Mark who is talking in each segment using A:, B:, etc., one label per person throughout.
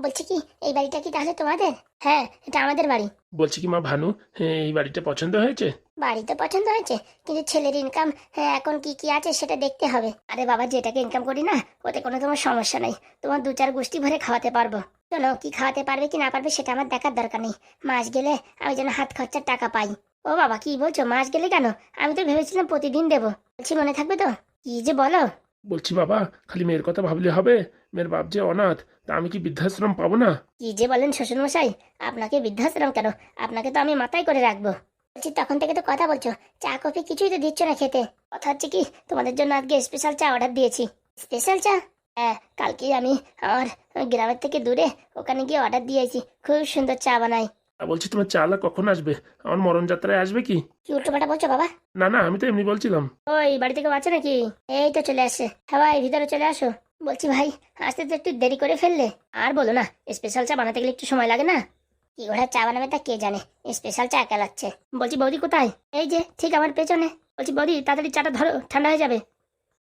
A: বলছি কি এই বাড়িটা কি তাহলে তোমাদের? হ্যাঁ এটা আমাদের বাড়ি।
B: বলছি কি মা ভানু হ্যাঁ, এই বাড়িটা পছন্দ হয়েছে?
A: বাড়ি তো পছন্দ হয়েছে কিন্তু ছেলের ইনকাম এখন কি কি আছে সেটা দেখতে হবে। আরে বাবা যেটাকে ইনকাম করি না ওতে কোনো তোমার সমস্যা নেই। তোমার দু চার গোষ্ঠী ভরে খাওয়াতে পারব। শোনো কি খাওয়াতে পারবে কি না পারবে সেটা আমার দেখার দরকার নেই। মাস গেলে আমি যেন হাত খরচার টাকা পাই। ও বাবা কি বলছো মাস গেলে কেন? আমি তো ভেবেছিলাম প্রতিদিন দেবো। বলছি মনে থাকবে তো? কি যে বলো?
B: বলছি, বাবা, খালি মেয়ের কথা ভাবলে হবে? মেয়ের বাপ যে অনাথ, তা আমি কি বৃদ্ধাশ্রম পাবো না?
A: কি যে বলেন শ্বশুরমশাই, আপনাকে বৃদ্ধাশ্রম কেন? আপনাকে তো আমি মাথায় করে রাখব। বলছি, তখন থেকে তো কথা বলছো, চা, কফি কিছুই তো দিচ্ছ না খেতে। কথা হচ্ছে কি, তোমাদের জন্য আজকে স্পেশাল চা অর্ডার দিয়েছি। স্পেশাল চা? হ্যাঁ কালকে আমি আমার গ্রামের থেকে দূরে ওখানে গিয়ে অর্ডার দিয়েছি খুব সুন্দর চা বানাই
B: বলছি তোমার চালা কখন আসবে? আমার মরণ যাত্রায় আসবে কি?
A: কি উল্টোপাটা বলছো বাবা?
B: না না আমি তো এমনি বলছিলাম।
A: ওই বাড়ি থেকে বাচ্চা নাকি? এই তো চলে আসছে। হ্যাঁ ভিতরে চলে আসো। বলছি ভাই আসতে তো একটু দেরি করে ফেললে? আর বলো না স্পেশাল চা বানাতে গেলে একটু সময় লাগে না? কি ঘোড়া চা বানাবে তা কে জানে? স্পেশাল চা একা লাগছে। বলছি বৌদি কোথায়? এই যে ঠিক আমার পেছনে। বলছি বৌদি তাড়াতাড়ি চাটা ধরো ঠান্ডা হয়ে যাবে।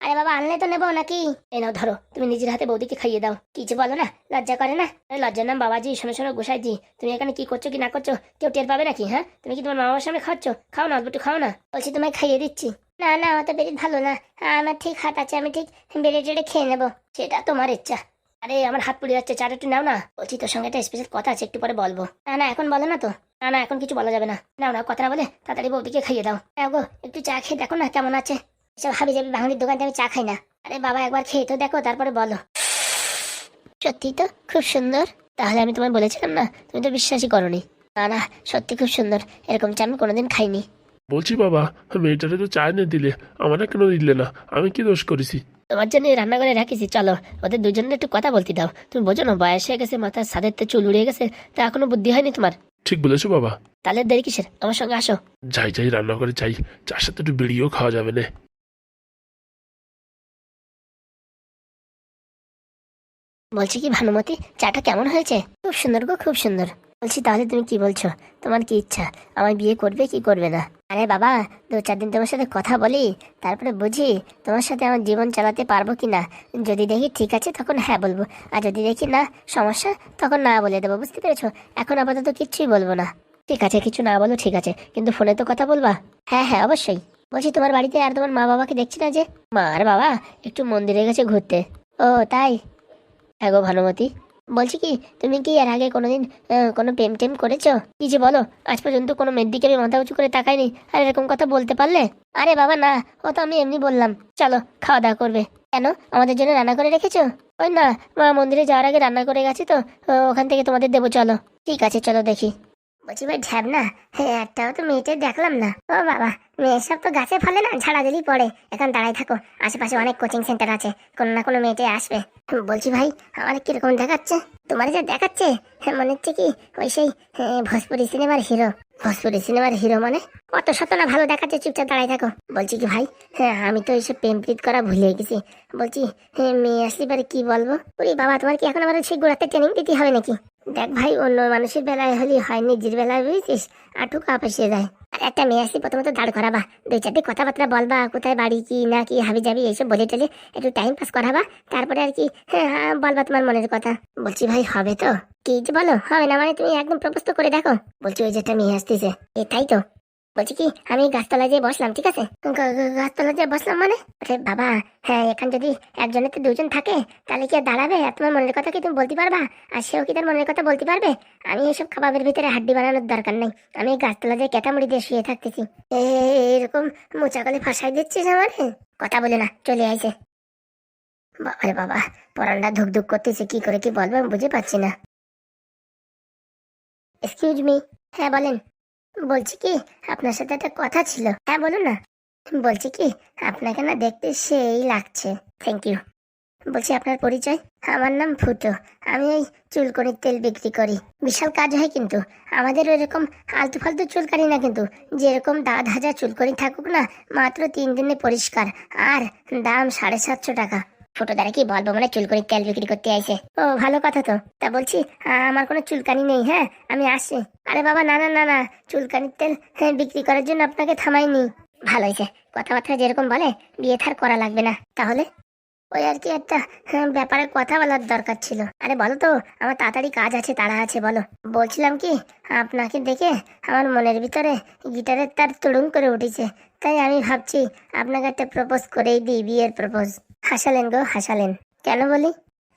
A: আরে বাবা, আনলে তো নেব নাকি? এ নাও, ধরো, তুমি নিজের হাতে বৌদিকে খাইয়ে দাও। কিছু বলো না, লজ্জা করে না? আরে লজ্জার নাম বাবাজি, শোনো শোনো, গোসাইজি, তুমি এখানে কি করছ কি না করছ, কেউ টের পাবে নাকি হ্যাঁ? তুমি কি তোমার মা বাবার সামনে খাচ্ছ? খাও না অল্প একটু খাও না। বলছি তোমায় খাইয়ে দিচ্ছি। না না আমার তো পেট ভালো না। আমার ঠিক হাত আছে, আমি ঠিক বেড়ে টেড়ে খেয়ে নেব। সেটা তোমার ইচ্ছা। আরে, আমার হাত পুড়ে যাচ্ছে, চাটা একটু নাও না। বলছি তোর সঙ্গে একটা স্পেশাল কথা আছে, একটু পরে বলব। না না, এখন বলো না তো। না না, এখন কিছু বলা যাবে না। নাও না কথা না বলে তাড়াতাড়ি বৌদিকে খাইয়ে দাও। নাও গো, একটু চা খেয়ে দেখো না কেমন আছে। এসব হাবি যাবি বাঙালির দোকান আমি চা খাই না। আরে বাবা একবার খেয়ে তো দেখো তারপরে বলো। সত্যি তো? খুব সুন্দর? তাহলে আমি তোমায় বলেছিলাম না তুমি তো বিশ্বাসই করনি। না না সত্যি খুব সুন্দর। এরকম চা আমি কোনোদিন খাইনি।
B: বলছি বাবা মেয়েটারে তো চা এনে দিলে আমার কেন দিলে না। আমি কি দোষ করেছি?
A: তোমার জন্য রান্না করে রাখিছি চলো। ওদের দুজনের একটু কথা বলতে দাও। তুমি বোঝো না বয়স হয়ে গেছে মাথার সাদের তো চুল উড়ে গেছে তা এখনও বুদ্ধি হয়নি তোমার?
B: ঠিক বলেছ বাবা।
A: তাহলে দেরি কিসের? আমার সঙ্গে আসো।
B: যাই যাই রান্না করে চাই চার সাথে একটু বেরিয়েও খাওয়া যাবে না।
A: বলছি কি ভানুমতি, চাটা কেমন হয়েছে? খুব সুন্দর গো, খুব সুন্দর। বলছি তাহলে তুমি কি বলছো? তোমার কি ইচ্ছা? আমার বিয়ে করবে কি করবে না? আরে বাবা, দু চার দিন তোমার সাথে কথা বলি, তারপরে বুঝি তোমার সাথে আমার জীবন চালাতে পারব কি না। যদি দেখি ঠিক আছে তখন হ্যাঁ বলব, আর যদি দেখি না সমস্যা তখন না বলে দেবো, বুঝতে পেরেছ? এখন আপাতত কিচ্ছুই বলব না। ঠিক আছে, কিছু না বলো ঠিক আছে, কিন্তু ফোনে তো কথা বলবা? হ্যাঁ হ্যাঁ অবশ্যই। বলছি তোমার বাড়িতে আর তোমার মা বাবাকে দেখছি না যে? মা আর বাবা একটু মন্দিরে গেছে ঘুরতে। ও, তাই? হ্যাঁ গো ভানুমতি। বলছি কি, তুমি কি এর আগে কোনোদিন কোনো প্রেম টেম করেছ? কি যে বলো, আজ পর্যন্ত কোনো মেয়ের দিকে আমি মাথা উঁচু করে তাকাইনি, আর এরকম কথা বলতে পারলে? আরে বাবা, না, ও তো আমি এমনি বললাম। চলো, খাওয়া দাওয়া করবে। কেন, আমাদের জন্য রান্না করে রেখেছো? ওই না, মা মন্দিরে যাওয়ার আগে রান্না করে গেছি তো ওখান থেকে তোমাদের দেবো, চলো। ঠিক আছে, চলো দেখি। বলছি ভাই ঢ্যাব না? হ্যাঁ একটাও তো মেয়েটে দেখলাম না। ও বাবা মেয়ে সব তো গাছে ফলে না ঝাড়া দিলেই পড়ে। এখন দাঁড়াই থাকো আশেপাশে অনেক কোচিং সেন্টার আছে কোনো না কোনো মেয়েটে আসবে। বলছি ভাই আমার কীরকম দেখাচ্ছে? তোমার যা দেখাচ্ছে? হ্যাঁ, মনে হচ্ছে কি ওই সেই হ্যাঁ, ভোজপুরি সিনেমার হিরো। ভোজপুরি সিনেমার হিরো মানে? অত শত না ভালো দেখাচ্ছে চুপচাপ দাঁড়াই থাকো। বলছি কি ভাই হ্যাঁ আমি তো এইসব প্রেম প্রীত করা ভুলে গেছি। বলছি হ্যাঁ মেয়ে আসলে পারে কি বলব? ওরে বাবা তোমার কি এখন আবার সেই গোড়াতে ট্রেনিং দিতে হবে নাকি? দেখ ভাই, অন্য মানুষের বেলায় হলে হয়, নিজের বেলায় বুঝেছিস? আটু কাপাসিয়ে যায়। আর একটা মেয়ে আসি প্রথমত দাঁড় করাবা। দুই চারটে কথাবার্তা বলবা, কোথায় বাড়ি, কি না, কি হাবি যাবি এইসব বলে টলে একটু টাইম পাস করাবা। তারপরে আর কি হ্যাঁ হ্যাঁ বলবা তোমার মনের কথা। বলছি ভাই, হবে তো। কি যে বলো, হবে না মানে তুমি একদম প্রপোজ করে দেখো। বলছি ওই যে একটা মেয়ে আসতেছে। এ, তাই তো। বলছি কি, আমি গাছতলায় যেয়ে বসলাম, ঠিক আছে? গা- গা- গাছতলায় যেয়ে বসলাম মানে? বাবা হ্যাঁ এখান যদি একজনের তো দুজন থাকে, তাহলে কি আর দাঁড়াবে? আর তোমার মনের কথা কি তুমি বলতে পারবা? আর সেও কি তার মনের কথা বলতে পারবে? আমি এসব খাবারের ভিতরে হাড্ডি বানানোর দরকার নেই। আমি গাছতলা দিয়ে কেটামুড়ি দিয়ে শুয়ে থাকতেছি। এরকম মোচা গলে ফাঁসাই দিচ্ছিস আমার? কথা বলে না, চলে আইছে। বাবারে বাবা, পরানটা ধুক ধুক করতেছে, কি করে কি বলব আমি বুঝে পাচ্ছি না। এক্সকিউজ মি হ্যাঁ বলেন। বলছি কি, আপনার সাথে একটা কথা ছিল। হ্যাঁ বলুন না। বলছি কি, আপনাকে না দেখতে সেই লাগছে। থ্যাংক ইউ বলছি, আপনার পরিচয়? আমার নাম ফুটো। আমি এই চুলকনির তেল বিক্রি করি। বিশাল কাজ হয় কিন্তু। আমাদের ওইরকম আলতু ফালতু চুলকানি না কিন্তু। যেরকম দাঁত হাজার চুলকনি থাকুক না, মাত্র তিন দিনে পরিষ্কার। আর দাম সাড়ে সাতশো টাকা। ছোট দ্বারা কি বলব? মানে চুলকনির তেল বিক্রি করতে আইছে। ও ভালো কথা তো। তা বলছি আমার কোনো চুলকানি নেই হ্যাঁ? আমি আসছি আরে বাবা না না না না। চুলকানির তেল হ্যাঁ, বিক্রি করার জন্য আপনাকে থামাইনি। ভালো হয়েছে কথাবার্তা যেরকম বলে বিয়ে থার করা লাগবে না। তাহলে? ওই আর কি একটা হ্যাঁ, ব্যাপারে কথা বলার দরকার ছিল। আরে বলো তো আমার তাড়াতাড়ি কাজ আছে তাড়া আছে বলো। বলছিলাম কি আপনাকে দেখে আমার মনের ভিতরে গিটারের তার তুড়ুম করে উঠেছে। তাই আমি ভাবছি আপনাকে একটা প্রপোজ করেই দিই বিয়ের প্রপোজ। হাসালেন গো, হাসালেন। কেন বলি?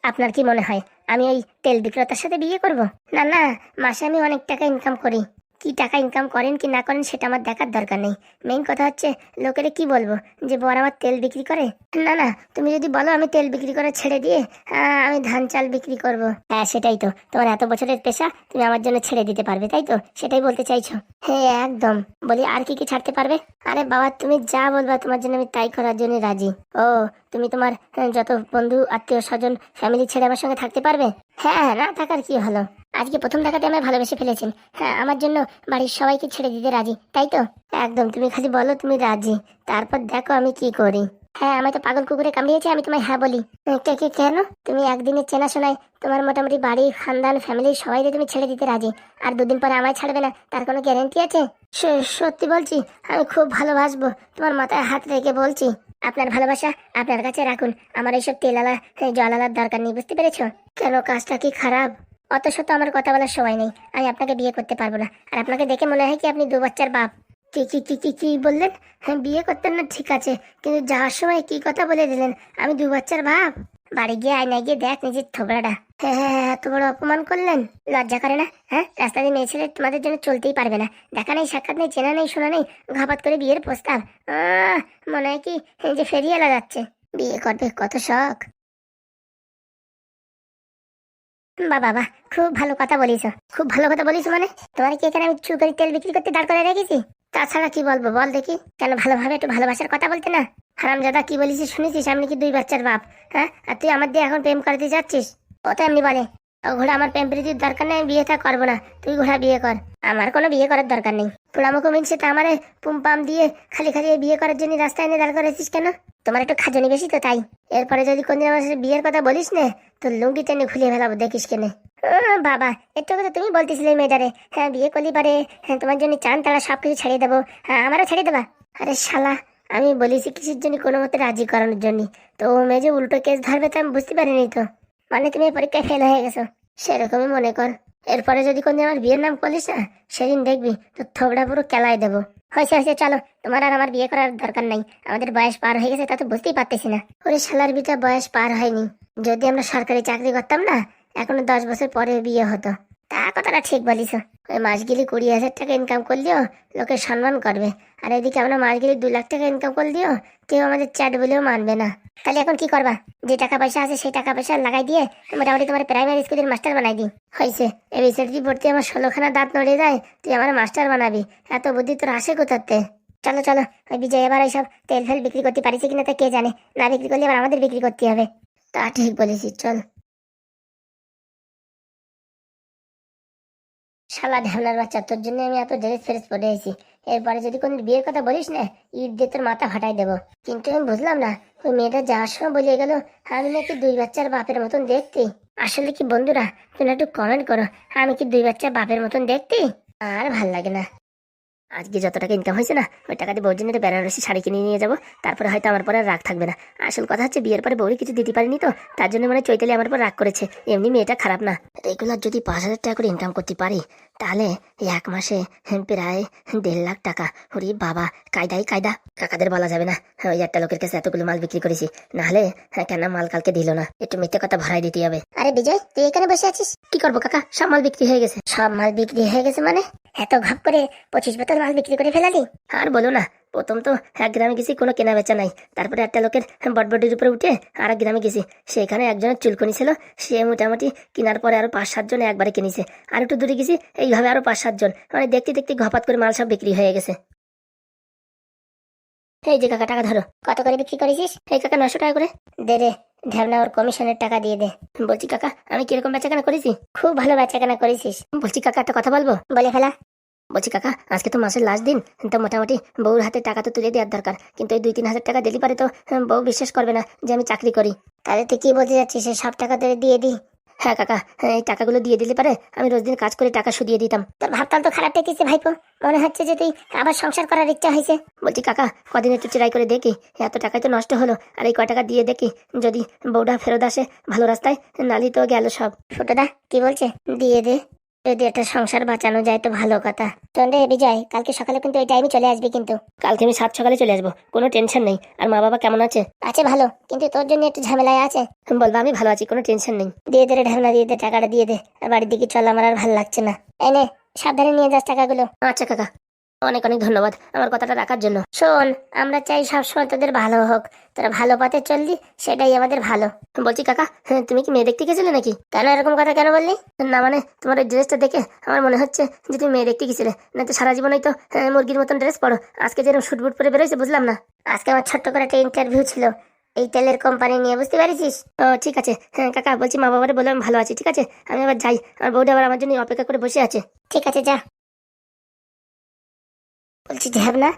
A: আপনার কি মনে হয়, আমি ওই তেল বিক্রেতার সাথে বিয়ে করব? না না, মাসে আমি অনেক টাকা ইনকাম করি। কি টাকা ইনকাম করেন কি না করেন সেটা আমার দেখার দরকার নেই। মেইন কথা হচ্ছে লোকেরা কি বলব? যে বর আমার তেল বিক্রি করে? না না তুমি যদি বলো আমি তেল বিক্রি করে ছেড়ে দিয়ে আমি ধান চাল বিক্রি করব। হ্যাঁ সেটাই তো। তোমার এত বছরের পেশা তুমি আমার জন্য ছেড়ে দিতে পারবে তাই তো? সেটাই বলতে চাইছো? হ্যাঁ একদম। বলি আর কি কি ছাড়তে পারবে? আরে বাবা তুমি যা বলবা তোমার জন্য আমি তাই করার জন্য রাজি। ও তুমি তোমার হ্যাঁ, যত বন্ধু আত্মীয় স্বজন ফ্যামিলি ছেড়ে আমার সঙ্গে থাকতে পারবে? হ্যাঁ না, থাকার কি হলো? আজকে প্রথম দেখাতে আমায় ভালোবেসে ফেলেছেন। হ্যাঁ আমার জন্য বাড়ির সবাইকে ছেড়ে দিতে রাজি, তাই তো? একদম, তুমি খালি বলো তুমি রাজি, তারপর দেখো আমি কি করি। হ্যাঁ আমায় তো পাগল কুকুরে কামড়িয়েছে, আমি তোমায় হ্যাঁ বলি। কে কেন? তুমি একদিনের চেনাশোনায় তোমার মোটামুটি বাড়ি খানদান ফ্যামিলি সবাইকে তুমি ছেড়ে দিতে রাজি, আর দুদিন পরে আমায় ছাড়বে না, তার কোনো গ্যারেন্টি আছে? সত্যি বলছি, আমি খুব ভালোবাসবো, তোমার মাথায় হাত রেখে বলছি। আপনার ভালোবাসা আপনার কাছে রাখুন। আমার এইসব তেলালা জলালার দরকার নেই, বুঝতে পেরেছ? কেন কাজটা কি খারাপ? অত শত আমার কথা বলার সময় নেই। আমি আপনাকে বিয়ে করতে পারব না। আর আপনাকে দেখে মনে হয় কি আপনি দু বাচ্চার বাপ। কি কি কি কি কি বললেন? হ্যাঁ বিয়ে করতেন না, ঠিক আছে। কিন্তু যাওয়ার সময় কি কথা বলে দিলেন? আমি দু বাচ্চার বাপ? বাড়ি গিয়ে আয়নায় গিয়ে দেখ নিজের থোবড়াটা। হ্যাঁ হ্যাঁ হ্যাঁ, এত বড় অপমান করলেন? লজ্জা করে না হ্যাঁ? রাস্তা দিয়ে মেয়ে ছেলে তোমাদের জন্য চলতেই পারবে না। দেখা নেই সাক্ষাৎ নেই চেনা নেই শোনা নেই ঘাপাত করে বিয়ের প্রস্তাব। মনে হয় কি যে ফেরিয়ে যাচ্ছে। বিয়ে করবে কত শখ। বাহ বাবা খুব ভালো কথা বলিস খুব ভালো কথা বলিস মানে? তোমার কি এখানে আমি চুর করে তেল বিক্রি করতে দাঁড় করে রেখেছি? তাছাড়া কি বলব? বল দেখি। কেন ভালোভাবে একটু ভালোবাসার কথা বলতে না? হারাম দাদা কি বলিস শুনেছিস? আমি কি দুই বাচ্চার বাপ হ্যাঁ? আর তুই আমার দিয়ে এখন প্রেম করতে যাচ্ছিস? ও তো এমনি বলে, ও ঘোড়া, আমার প্রেম প্রীতির দরকার নেই বিয়েটা করব না। তুই ঘোড়া, বিয়ে কর। আমার কোনো বিয়ে করার দরকার নেই। পোড়ামুখো মিনছে তা আমারে পুম পাম দিয়ে খালি খালি বিয়ে করার জন্য রাস্তায় এনে দাঁড় করেছিস কেন? তোমার একটু খাজনি বেশি তো তাই। এরপরে যদি কোনদিন আমার সাথে বিয়ের কথা বলিস না তোর লুঙ্গি টেনে খুলিয়ে ফেলাবো, দেখিস কেনে। বাবা কথা তুমি বলতেছিলে মেয়েটারে। হ্যাঁ বিয়ে করলি পারে। হ্যাঁ তোমার জন্য চান তারা সব কিছু ছাড়িয়ে দেবো। হ্যাঁ আমারও ছাড়িয়ে দেবা। আরে শালা, আমি বলেছি কিসের জন্য কোনো মতে রাজি করানোর জন্য। তো ও মেয়ে যে উল্টো কেস ধরবে তো আমি বুঝতে পারিনি তো। মানে তুমি পরীক্ষায় ফেল হয়ে গেছো। সেরকমই মনে কর। এরপরে যদি কোনদিন আমার বিয়ের নাম করলিস না, সেদিন দেখবি তো থোবড়া পুরো কেলায় দেবো। হয়েছে হয়েছে, চলো। তোমার আর আমার বিয়ে করার দরকার নাই। আমাদের বয়স পার হয়ে গেছে, তা তো বুঝতেই পারতেছি না। ওরে শালার বিটা বয়স পার হয়নি। যদি আমরা সরকারি চাকরি করতাম না, এখনও দশ বছর পরে বিয়ে হতো। তা কথাটা ঠিক বলিস। ওই মাস কুড়ি হাজার টাকা ইনকাম করলেও লোকে সম্মান করবে। আর এদিকে আমরা মাস দু লাখ টাকা ইনকাম করলেও কেউ আমাদের চ্যাট বলেও মানবে না। তাহলে এখন কি করবা? যে টাকা পয়সা আছে সেই টাকা পয়সা লাগাই দিয়ে মোটামুটি তোমার প্রাইমারি স্কুলের মাস্টার বানাই দিই। হয়েছে এই রিসার্চি পড়তে আমার ষোলোখানা দাঁত নড়ে যায়, তুই আমার মাস্টার বানাবি। এত বুদ্ধি তোর আসে কোথাতে চলো চলো, ওই বিজয়, এবার এইসব তেল ফেল বিক্রি করতে পারিস কিনা তা কে জানে? না বিক্রি করলে এবার আমাদের বিক্রি করতে হবে। তা ঠিক বলেছিস চল। শালা ঢ্যামনার বাচ্চা, তোর জন্য আমি এত ড্রেস ফ্রেস পরে আছি। এরপরে যদি কোন বিয়ের কথা বলিস না ঈদ দিয়ে তোর মাথা ফাটাই দেবো। কিন্তু আমি বুঝলাম না, ওই মেয়েটা যাওয়ার সময় বলে গেল, আমি নাকি দুই বাচ্চার বাপের মতন দেখতে। আসলে কি বন্ধুরা, তুমি একটু কমেন্ট করো, আমি কি দুই বাচ্চার বাপের মতন দেখতে? আর ভালো লাগে না। আজকে যত টাকা ইনকাম হয়েছে না ওই টাকা দিয়ে বউর জন্য একটা বেনারসি শাড়ি কিনে নিয়ে যাব। তারপরে হয়তো আমার পরে আর রাগ থাকবে না। আসল কথা হচ্ছে বিয়ের পরে বউরি কিছু দিতে পারিনি তো তার জন্য মানে চৈতালি আমার পর রাগ করেছে। এমনি মেয়েটা খারাপ না। রেগুলার যদি পাঁচ হাজার টাকা করে ইনকাম করতে পারি তাহলে এক মাসে প্রায় দেড় লাখ টাকা। ওরে বাবা কায়দাই কায়দা। কাকাদের বলা যাবে না ওই একটা লোকের কাছে এতগুলো মাল বিক্রি করেছি। নাহলে হ্যাঁ, কেন মাল কালকে দিল না? একটু মিথ্যে কথা ভরাই দিতে হবে। আরে বিজয় তুই এখানে বসে আছিস? কি করব কাকা? সব মাল বিক্রি হয়ে গেছে। সব মাল বিক্রি হয়ে গেছে মানে? এত ঘাপ করে পঁচিশ বোতল মাল বিক্রি করে ফেলালি? আর বলো না প্রথম তো এক গ্রামে গেছি কোনো কেনা বেচা নাই। তারপরে একটা লোকের বটবটির উপরে উঠে আর এক গ্রামে গেছি। সেখানে একজনের চুলকনি ছিল সে মোটামুটি কেনার পরে আরও পাঁচ সাতজন একবারে কিনেছে। আর একটু দূরে গেছি এইভাবে আরও পাঁচ সাতজন মানে দেখতে দেখতে ঘপাত করে মাল সব বিক্রি হয়ে গেছে। এই যে কাকা টাকা ধরো। কত করে বিক্রি করেছিস? এই কাকা নশো টাকা করে। দে রে ঢ্যাবনা ওর কমিশনের টাকা দিয়ে দে। বলছি কাকা আমি কীরকম বেচাকেনা করেছি? খুব ভালো বেচাকেনা করেছিস। বলছি কাকা একটা কথা বলব? বলে ফেলা। বলছি কাকা আজকে তো মাসের লাস্ট দিন তো মোটামুটি বউর হাতে টাকা তো তুলে দেওয়ার দরকার। কিন্তু এই দুই তিন হাজার টাকা দিলে পারে তো বউ বিশ্বাস করবে না যে আমি চাকরি করি। তাহলে তুই কি বলতে যাচ্ছিস সে সব টাকা তোরে দিয়ে দিই? হ্যাঁ কাকা হ্যাঁ, এই টাকাগুলো দিয়ে দিলে পারে আমি রোজ দিন কাজ করে টাকা শুধিয়ে দিতাম। তোর ভাবতাল তো খারাপ দেখেছে ভাইপো? মনে হচ্ছে যে তুই আবার সংসার করার ইচ্ছা হয়েছে। বলছি কাকা কদিন একটু ট্রাই করে দেখি এত টাকাই তো নষ্ট হলো আর এই কয় টাকা দিয়ে দেখি যদি বউটা ফেরত আসে ভালো রাস্তায় নালি তো গেল সব। ছোটদা কি বলছে? দিয়ে দে। যদি একটা সংসার বাঁচানো যায় তো ভালো কথা। চন্দ্রে বিজয় কালকে সকালে কিন্তু এই টাইমে চলে আসবি কিন্তু। কালকে আমি সাত সকালে চলে আসব কোনো টেনশন নেই। আর মা বাবা কেমন আছে? আছে ভালো কিন্তু তোর জন্য একটু ঝামেলায় আছে। বলব আমি ভালো আছি কোনো টেনশন নেই। দিয়ে দে রে ঢামনা দিয়ে দে টাকাটা দিয়ে দে। আর বাড়ির দিকে চল আমার আর ভালো লাগছে না। এনে সাবধানে নিয়ে যাস টাকাগুলো। আচ্ছা কাকা। অনেক অনেক ধন্যবাদ আমার কথাটা রাখার জন্য। শোন আমরা চাই সবসময় তোদের ভালো হোক। তোরা ভালো পথে চললি সেটাই আমাদের ভালো। বলছি কাকা হ্যাঁ, তুমি কি মেয়ে দেখতে গেছিলে নাকি? কেন এরকম কথা কেন বললি? না মানে তোমার ওই ড্রেসটা দেখে আমার মনে হচ্ছে যে তুমি মেয়ে দেখতে গেছিলে। না তো সারা জীবনই তো হ্যাঁ, মুরগির মতন ড্রেস পরো। আজকে যেরকম শুট বুট পরে বেরোয়েছে বুঝলাম না। আজকে আমার ছোট্ট করে একটা ইন্টারভিউ ছিল। এই তেলের কোম্পানি নিয়ে বুঝতে পারিস ও ঠিক আছে। হ্যাঁ কাকা বলছি মা বাবারে বলে আমি ভালো আছি ঠিক আছে? আমি আবার যাই। আমার বউটা আবার আমার জন্য অপেক্ষা করে বসে আছে। ঠিক আছে যা। বলছি না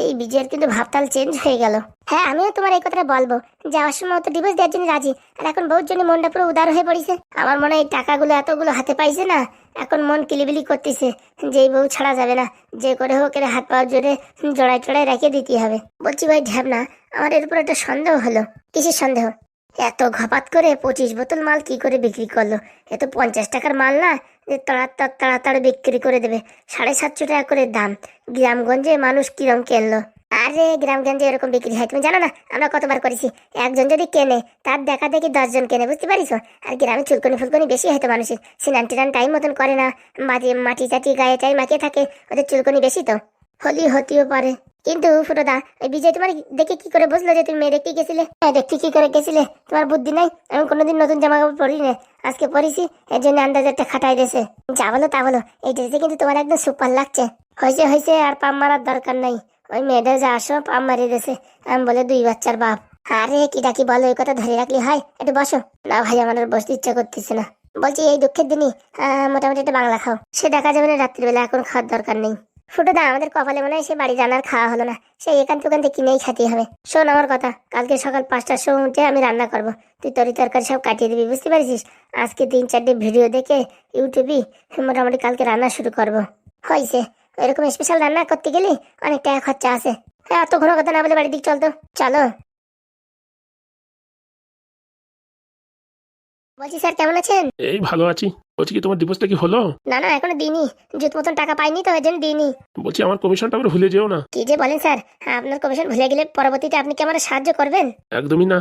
A: এই বিজয়ের কিন্তু ভাবতাল চেঞ্জ হয়ে গেল। হ্যাঁ আমিও তোমার এই কথাটা বলব। যাওয়ার সময় তো ডিভোর্স দেওয়ার জন্য রাজি, আর এখন বউর জন্য মনটা পুরো উদার হয়ে পড়েছে। আমার মনে হয় টাকাগুলো এতগুলো হাতে পাইছে না, এখন মন কিলিবিলি করতেছে, যেই বউ ছাড়া যাবে না। যে করে হোক এর হাত পাওয়ার জোরে জোড়ায় চড়ায় রেখে দিতে হবে। বলছি ভাই ঢ্যাবনা আমার এর উপর একটা সন্দেহ হলো। কিসের সন্দেহ? এত ঘপাত করে পঁচিশ বোতল মাল কি করে বিক্রি করল? এ তো পঞ্চাশ টাকার মাল না যে তাড়াতাড়ি তাড়াতাড়ি বিক্রি করে দেবে। সাড়ে সাতশো টাকা করে দাম। গ্রামগঞ্জে মানুষ কিরম কেনলো? আরে, গ্রামগঞ্জে এরকম বিক্রি হয়। তুমি জানো না, আমরা কতবার করেছি। একজন যদি কেনে, তার দেখা দেখি দশজন কেনে, বুঝতে পারিস? আর গ্রামে চুলকনি ফুলকনি বেশি হয়তো মানুষের। সিনান টিনান টাইম মতন করে না। মাটি মাটি চাটি গায়ে টাই মাখিয়ে থাকে। ওদের চুলকনি বেশি তো। হলি হতেও পারে। কিন্তু ফুটোদা ওই বিজয় তোমার দেখে কি করে বুঝলো যে তুমি মেয়ে দেখতে গেছিলে? হ্যাঁ দেখতে কি করে গেছিলে? তোমার বুদ্ধি নাই? আমি কোনোদিন নতুন জামা কাপড় পরি না আজকে পরিছি, এর জন্য আন্দাজ একটা খাটাই দিয়েছে। যা বলো তা বলো, এই ড্রেসে কিন্তু তোমার একদম সুপার লাগছে। হয়েছে হয়েছে আর পাম মারার দরকার নাই। ওই মেয়েদের যা আসো, পাম মারিয়ে দিয়েছে। আমি বলে দুই বাচ্চার বাপ। আরে, কি ডাকি বলো, এই কথা ধরে রাখলি হয় একটু বসো। না ভাই, আমার বসতে ইচ্ছা করতেছে না। বলছি, এই দুঃখের দিনই মোটামুটি একটা বাংলা খাও। সে দেখা যাবে না রাত্রিবেলা, এখন খাওয়ার দরকার নেই। ফুটোদা আমাদের কপালে মনে হয় সে বাড়ি জানার খাওয়া হলো না। সেই এখান থেকে কিনেই খেতে হবে। শোন আমার কথা, কালকে সকাল পাঁচটার সময় উঠে আমি রান্না করব। তুই তরি তরকারি সব কাটিয়ে দিবি, বুঝতে পারছিস? আজকে তিন চারটে ভিডিও দেখে, ইউটিউবে মোটামুটি কালকে রান্না শুরু করব। হয়েছে এরকম স্পেশাল রান্না করতে গেলে অনেক টাকা খরচা আছে। হ্যাঁ এত ঘন কথা না বলে বাড়ির দিক চল তো। চলো। বলছি, স্যার, কেমন আছেন?
B: এই ভালো আছি। বলছি কি তোমার ডিভোর্সটা কি হলো?
A: না না এখনও দিইনি। জুত মতন টাকা পাইনি তো ওই জন্য দিইনি।
B: বলছি আমার কমিশনটা আবার ভুলে যেও না।
A: কি যে বলেন স্যার আপনার কমিশন ভুলে গেলে পরবর্তীতে আপনি কি আমার সাহায্য করবেন?
B: একদমই না।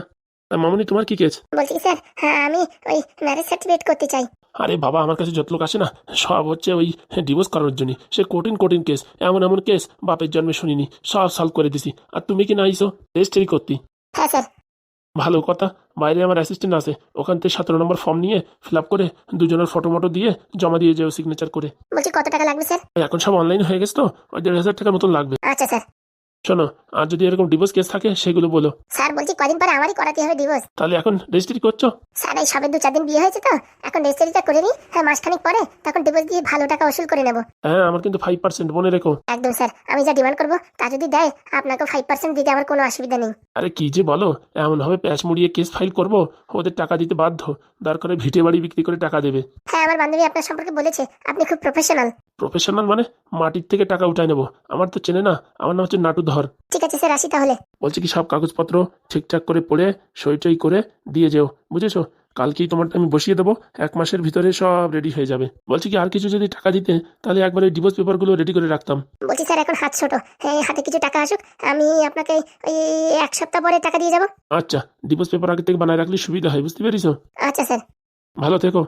B: তা মামনি তোমার কি কেস
A: বলছি স্যার হ্যাঁ আমি ওই ম্যারেজ সার্টিফিকেট করতে চাই।
B: আরে বাবা আমার কাছে যত লোক আসে না সব হচ্ছে ওই ডিভোর্স করানোর জন্য। সে কঠিন কঠিন কেস এমন এমন কেস বাপের জন্মে শুনিনি সব সলভ করে দিছি। আর তুমি কি না আইসো? রেজিস্ট্রি করতি।
A: হ্যাঁ স্যার
B: ভালো কথা। বাইরে আমার অ্যাসিস্ট্যান্ট আছে। ওখান থেকে সতেরো নম্বর ফর্ম নিয়ে ফিল আপ করে দুজনের ফটো মটো দিয়ে জমা দিয়ে যাও সিগনেচার করে।
A: বলছি কত টাকা লাগবে স্যার
B: এখন সব অনলাইন হয়ে গেছে তো ওই দেড় হাজার টাকার মতন লাগবে।
A: আচ্ছা স্যার
B: শোনো আর যদি এরকম ডিভোর্স কেস থাকে সেগুলো বলো।
A: স্যার বলছি কদিন পরে আমারই করাতে হবে ডিভোর্স
B: তাহলে এখন রেজিস্ট্রি করছ?
A: স্যার এই সবে দু চার দিন বিয়ে হয়েছে তো এখন রেজিস্ট্রিটা করে নিই হ্যাঁ মাসখানিক পরে তখন ডিভোর্স দিয়ে ভালো টাকা ওসুল করে নেব।
B: হ্যাঁ আমার কিন্তু ফাইভ পার্সেন্ট মনে রেখো।
A: একদম স্যার আমি যা ডিমান্ড করব তা যদি দেয় আপনাকে ফাইভ পার্সেন্ট দিতে আমার কোনো অসুবিধা নেই।
B: আরে কি যে বলো এমন হবে প্যাচ মুড়িয়ে কেস ফাইল করব ওদের টাকা দিতে বাধ্য দরকারে ভিটে বাড়ি বিক্রি করে টাকা দেবে।
A: হ্যাঁ আমার বান্ধবী আপনার সম্পর্কে বলেছে আপনি খুব প্রফেশনাল
B: প্রফেশনাল মানে মাটির থেকে টাকা উঠায় নেব আমার তো চেনে না আমার নাম হচ্ছে নাটু ধর।
A: ঠিক আছে স্যার আসি তাহলে।
B: বলছি কি সব কাগজপত্র ঠিকঠাক করে পড়ে সই টই করে দিয়ে যেও। বুঝেছ? কালকেই তোমারটা আমি বসিয়ে দেবো এক মাসের ভিতরে সব রেডি হয়ে যাবে। বলছি কি আর কিছু যদি টাকা দিতে তাহলে একবার ওই ডিভোর্স পেপারগুলো রেডি করে রাখতাম।
A: বলছি স্যার এখন হাত ছোট। হ্যাঁ হাতে কিছু টাকা আসুক আমি আপনাকে ওই এক সপ্তাহ পরে টাকা দিয়ে যাব।
B: আচ্ছা ডিভোর্স পেপার আগে থেকে বানায় রাখলে সুবিধা হয় বুঝতে পেরেছ?
A: আচ্ছা স্যার।
B: ভালো থেকো।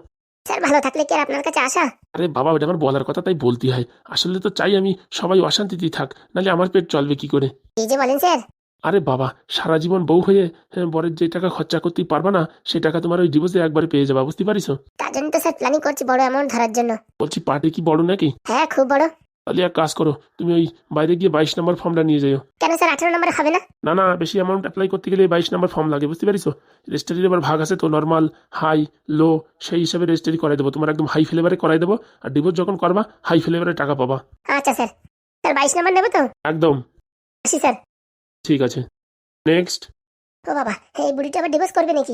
A: স্যার ভালো থাকলে কি আর আপনার কাছে আসা?
B: আরে বাবা ওটা আমার বলার কথা তাই বলতে হয়। আসলে তো চাই আমি সবাই অশান্তিতেই থাক নালে আমার পেট চলবে কি করে?
A: এই যে বলেন স্যার?
B: আরে বাবা সারা জীবন বউ হয়ে হ্যাঁ, বরের যে টাকা খরচা করতেই পারবা না সেই টাকা তোমার ওই ডিভোর্সে একবারে পেয়ে যাবা বুঝতে পারিস?
A: তার জন্য তো স্যার প্ল্যানিং করছি বড় অ্যামাউন্ট ধরার জন্য।
B: বলছি পার্টি কি বড় নাকি?
A: হ্যাঁ খুব বড়।
B: তাহলে এক কাজ করো তুমি ওই বাইরে গিয়ে বাইশ নম্বর ফর্মটা নিয়ে যাও
A: কেন স্যার আঠারো নম্বরে হবে না?
B: না না বেশি অ্যামাউন্ট অ্যাপ্লাই করতে গেলে বাইশ নম্বর ফর্ম লাগে বুঝতে পারিস রেজিস্ট্রির এবার ভাগ আছে তো নর্মাল হাই লো সেই হিসাবে রেজিস্ট্রি করাই দেবো। তোমার একদম হাই ফ্লেভারে করাই দেবো আর ডিভোর্স যখন করবা হাই ফ্লেভারে টাকা পাবা।
A: আচ্ছা স্যার। স্যার বাইশ নম্বর নেব তো?
B: একদম।
A: আসি স্যার।
B: ঠিক আছে। নেক্সট
A: ও বাবা এই বুড়িটা আবার ডিভোর্স করবে নাকি?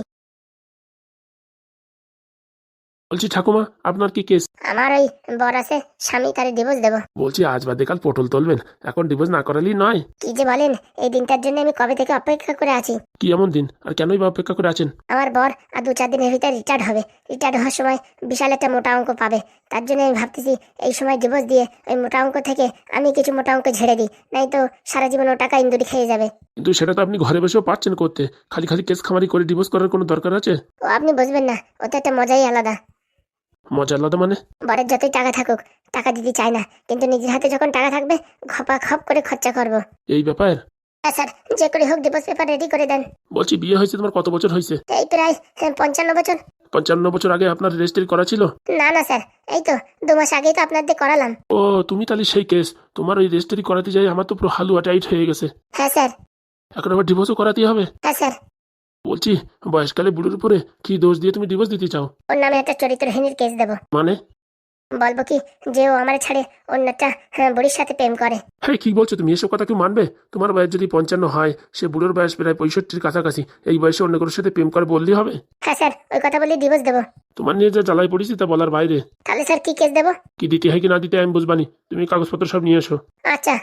B: বলছি ঠাকুমা আপনার কি কেস?
A: আমার ওই বর আছে স্বামী তারে ডিভোর্স দেবো।
B: বলছি আজ বাদে কাল পটল তুলবেন। এখন ডিভোর্স না করালেই নয়।
A: কি যে বলেন এই দিনটার জন্য আমি কবে থেকে অপেক্ষা করে আছি?
B: কি এমন দিন? আর কেনই বা অপেক্ষা করে আছেন?
A: আমার বর আর দু চার দিনের ভিতরে রিটায়ার্ড হবে। রিটায়ার্ড হওয়ার সময় বিশাল একটা মোটা অঙ্ক পাবে। তার জন্য আমি ভাবতেছি এই সময় ডিভোর্স দিয়ে ওই মোটা অঙ্ক থেকে আমি কিছু মোটা অঙ্ক ঝেড়ে দিই। নাই তো সারা জীবন ও টাকা ইন্দুরি খেয়ে যাবে।
B: কিন্তু সেটা তো আপনি ঘরে বসেও পাচ্ছেন করতে। খালি খালি কেস খামারি করে ডিভোর্স করার কোনো দরকার আছে?
A: ও আপনি বুঝবেন না ওতে একটা মজাই আলাদা।
B: মজা আলাদা মানে?
A: বরের যতই টাকা থাকুক টাকা দিতে চায় না। কিন্তু নিজের হাতে যখন টাকা থাকবে খপা খপ করে খরচা করব।
B: এই ব্যাপার?
A: হ্যাঁ স্যার যে করে হোক ডিভোর্স পেপার রেডি করে দেন।
B: বলছি বিয়ে হয়েছে তোমার কত বছর হয়েছে?
A: এই প্রায় হ্যাঁ, পঞ্চান্ন বছর।
B: পঞ্চান্ন বছর আগে আপনার রেজিস্ট্রি করা ছিল?
A: না না স্যার। এই তো দু মাস আগেই তো আপনার দিয়ে করালাম।
B: ও তুমি তাহলে সেই কেস। তোমার ওই রেজিস্ট্রি করাতে যাই আমার তো পুরো হালুয়া টাইট হয়ে গেছে।
A: হ্যাঁ স্যার।
B: এখন আবার ডিভোর্সও করাতে হবে?
A: হ্যাঁ স্যার।
B: বলছি বয়সকালে বুড়োর উপরে কি দোষ দিয়ে তুমি ডিভোর্স দিতে চাও?
A: ওর নামে একটা চরিত্রহীনের কেস দেবো।
B: মানে?
A: বলব কি যে ও আমার ছাড়ে অন্য একটা হ্যাঁ, বুড়ির সাথে প্রেম করে।
B: হ্যাঁ কি বলছো তুমি এসব কথা কি মানবে? তোমার বয়স যদি পঞ্চান্ন হয় সে বুড়োর বয়স প্রায় পঁয়ষট্টির কাছাকাছি এই বয়সে অন্য কারোর সাথে প্রেম করে বললেই হবে?
A: হ্যাঁ স্যার ওই কথা ডিভোর্স দেবো।
B: তোমার নিয়ে যা জ্বালাই পড়েছি তা বলার বাইরে।
A: তাহলে স্যার কি কেস দেবো?
B: কি দিতে হয় কি না দিতে আমি বুঝবানি। তুমি কাগজপত্র সব নিয়ে এসো।
A: আচ্ছা।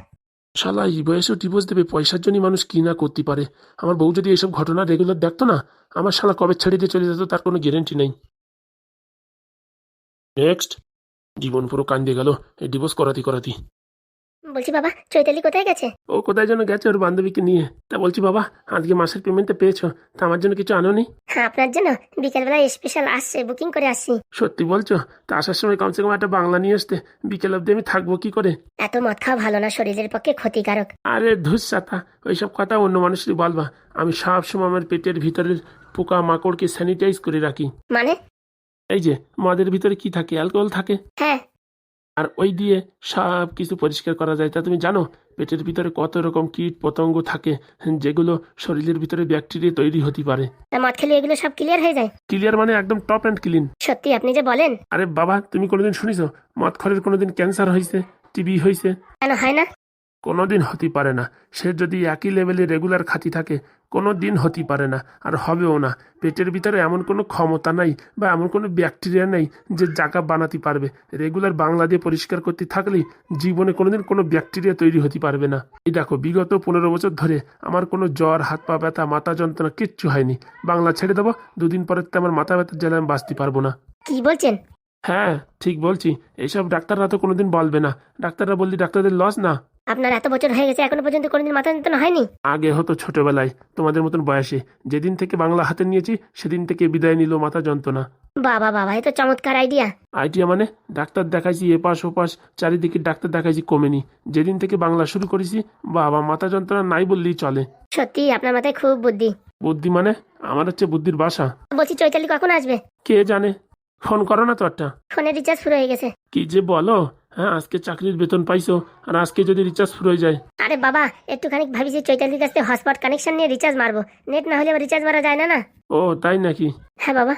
B: শালা এই বয়সেও ডিভোর্স দেবে পয়সার জন্য মানুষ কি না করতে পারে? আমার বউ যদি এইসব ঘটনা রেগুলার দেখতো না আমার শালা কবে ছেড়ে দিয়ে চলে যেত তার কোনো গ্যারেন্টি নেই। নেক্সট জীবন পুরো কান্দে গেল। এই ডিভোর্স করাতি করাতি।
A: বলছি বাবা চৈতালি কোথায় গেছে?
B: ও কোথায় যেন গেছে ওর বান্ধবীকে নিয়ে। তা বলছি বাবা আজকে মাসের পেমেন্টটা পেয়েছ তা আমার জন্য কিছু আনোনি?
A: হ্যাঁ আপনার জন্য। বিকেলবেলা স্পেশাল আসছে বুকিং করে আসছি।
B: সত্যি বলছো? তা আসার সময় কমসে কম একটা বাংলা নিয়ে আসতে। বিকেল অব্দি আমি থাকব কি করে?
A: এত মদ খাওয়া ভালো না শরীরের পক্ষে ক্ষতিকারক।
B: আরে ধুসাতা ওইসব কথা অন্য মানুষই বলবা। আমি সব সময় আমার পেটের ভিতরের পোকা মাকড়কে স্যানিটাইজ করে রাখি।
A: মানে?
B: এই যে মদের ভিতরে কি থাকে? অ্যালকোহল থাকে।
A: হ্যাঁ।
B: আর ওই দিয়ে সব কিছু পরিষ্কার করা যায়। তা তুমি জানো পেটের ভিতরে কত রকম কীট পতঙ্গ থাকে যেগুলো শরীরের ভিতরে ব্যাকটেরিয়া তৈরি হতে পারে।
A: মদ খেলে এগুলো সব ক্লিয়ার হয়ে যায়?
B: ক্লিয়ার মানে একদম টপ অ্যান্ড ক্লিন
A: সত্যি আপনি যে বলেন।
B: আরে বাবা তুমি কোনোদিন শুনিছো মদ খরের কোনোদিন ক্যান্সার হয়েছে টিবি হয়েছে?
A: কেন হয় না?
B: কোনোদিন হতে পারে না। সে যদি একই লেভেলে রেগুলার খাতি থাকে কোনো দিন হতে পারে না, আর হবেও না। পেটের ভিতরে এমন কোনো ক্ষমতা নাই বা এমন কোনো ব্যাকটেরিয়া নেই যে জাগা বানাতে পারবে। রেগুলার বাংলা দিয়ে পরিষ্কার করতে থাকলে জীবনে কোনোদিন কোনো ব্যাকটেরিয়া তৈরি হতে পারবে না। এই দেখো, বিগত পনেরো বছর ধরে আমার কোনো জ্বর, হাত পা ব্যথা, মাথা যন্ত্রণা কিচ্ছু হয়নি। বাংলা ছেড়ে দেবো, দুদিন পরে তো আমার মাথা ব্যথার জ্বালায় আমি বাঁচতে পারব না।
A: কি বলছেন?
B: হ্যাঁ ঠিক বলছি। এইসব ডাক্তাররা তো কোনোদিন বলবে না। ডাক্তাররা বললি ডাক্তারদের লস না?
A: আপনার এত বছর হয়ে গেছে এখনও পর্যন্ত কোনোদিন মাথা যন্ত্রণা হয়নি?
B: আগে হতো ছোটবেলায় তোমাদের মতন বয়সে। যেদিন থেকে বাংলা হাতে নিয়েছি সেদিন থেকে বিদায় নিল মাথা যন্ত্রণা।
A: বাবা বাবা এ তো চমৎকার আইডিয়া
B: আইডিয়া মানে ডাক্তার দেখাইছি এপাশ ওপাশ চারিদিকে ডাক্তার দেখাইছি কমেনি। যেদিন থেকে বাংলা শুরু করেছি বাবা মাথা যন্ত্রণা নাই বললেই চলে।
A: সত্যি আপনার মাথায় খুব বুদ্ধি।
B: বুদ্ধি মানে? আমার হচ্ছে বুদ্ধির বাসা।
A: বলছি চৈতালি কখন আসবে?
B: কে জানে? ফোন করো না তো একটা।
A: ফোনে রিচার্জ ফুরে হয়ে গেছে।
B: কি যে বলো? হ্যাঁ আজকে চাকরির বেতন পাইছো আর আজকে যদি রিচার্জ ফুর হয়ে যায়।
A: আরে বাবা একটুখানি ভাবিছি চৈতালির কাছ থেকে হটস্পট কানেকশন নিয়ে রিচার্জ মারবো। নেট না হলে রিচার্জ মারা যায় না না?
B: ও তাই নাকি?
A: হ্যাঁ বাবা।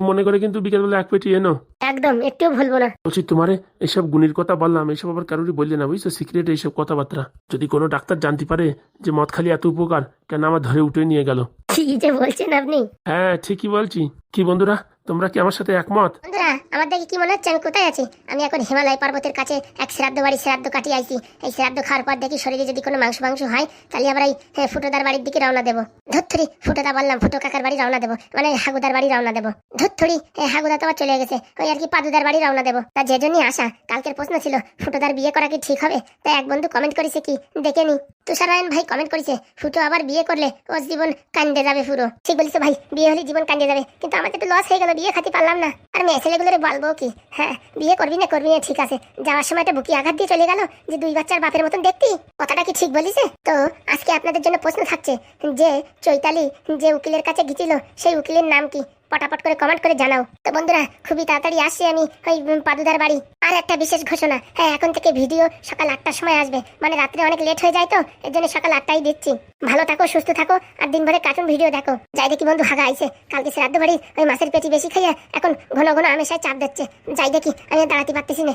B: মনে করে কিন্তু বিকেলবেলা এক পেটি এনো।
A: একদম একটুও ভুলবো না।
B: বলছি তোমারে এইসব গুণের কথা বললাম এইসব আবার কারোরই বললে না বুঝছ? সিক্রেট এইসব কথাবার্তা। যদি কোনো ডাক্তার জানতে পারে যে মদ খালি এত উপকার কেন আমার ধরে উঠে নিয়ে গেল?
A: কি যে বলছেন আপনি?
B: হ্যাঁ ঠিকই বলছি। কি বন্ধুরা তোমরা কি আমার সাথে একমত?
A: বন্ধুরা আমার দেখে কি মনে হচ্ছে? আমি কোথায় আছি? আমি এখন হিমালয় পর্বতের কাছে এক শ্রাদ্ধ বাড়ি শ্রাদ্ধ কাটিয়ে আইছি। এই শ্রাদ্ধ খাওয়ার পর দেখি শরীরে যদি কোনো মাংস মাংস হয় তাহলে আবার এই হ্যাঁ, ফুটোদার বাড়ির দিকে রওনা দেবো। ধুত্থরি ফুটোদা বললাম ফুটো কাকার বাড়ি রওনা দেবো। মানে হাগুদার বাড়ি রওনা দেবো। ধুত্থরি হাগুদা তো আবার চলে গেছে। ওই আর কি পাদুদার বাড়ি রওনা দেবো। তা যে জন্যই আসা কালকের প্রশ্ন ছিল ফুটোদার বিয়ে করা কি ঠিক হবে? তাই এক বন্ধু কমেন্ট করেছে কি? দেখে নি। তুষারায়ণ ভাই কমেন্ট করেছে ফুটো আবার বিয়ে করলে ওর জীবন কান্দে যাবে পুরো। ঠিক বলিস ভাই বিয়ে হলে জীবন কান্দে যাবে। কিন্তু আমাদের তো লস হয়ে গেল বিয়ে খাতে পারলাম না আর মেয়ে, ছেলেগুলোরে বলব কি? হ্যাঁ বিয়ে করবি না করবি না, ঠিক আছে। যাওয়ার সময় একটা বুকি আঘাত দিয়ে চলে গেল যে দুই বাচ্চার বাপের মতন দেখতি। কথাটা কি ঠিক বলিছে তো আজকে আপনাদের জন্য প্রশ্ন থাকছে যে চৈতালি যে উকিলের কাছে গিয়েছিল, সেই উকিলের নাম কি? পটাপট করে কমেন্ট করে জানাও। তো বন্ধুরা, খুবই তাড়াতাড়ি আসছি আমি ওই পাদুদার বাড়ি। আর একটা বিশেষ ঘোষণা হ্যাঁ এখন থেকে ভিডিও সকাল আটটার সময় আসবে। মানে রাত্রে অনেক লেট হয়ে যায় তো, এর জন্য সকাল আটটাই দিচ্ছি ভালো থাকো, সুস্থ থাকো, আর দিন ভরে কার্টুন ভিডিও দেখো। যাই দেখি বন্ধু, হাগা আইছে। কালকে শ্রাদ্ধ বাড়ি, ওই মাছের পেটি বেশি খাইয়া এখন ঘন ঘন ঘন আমেশায় চাপ দিচ্ছে যাই দেখি আমি দাঁড়াতে পারতেছি না।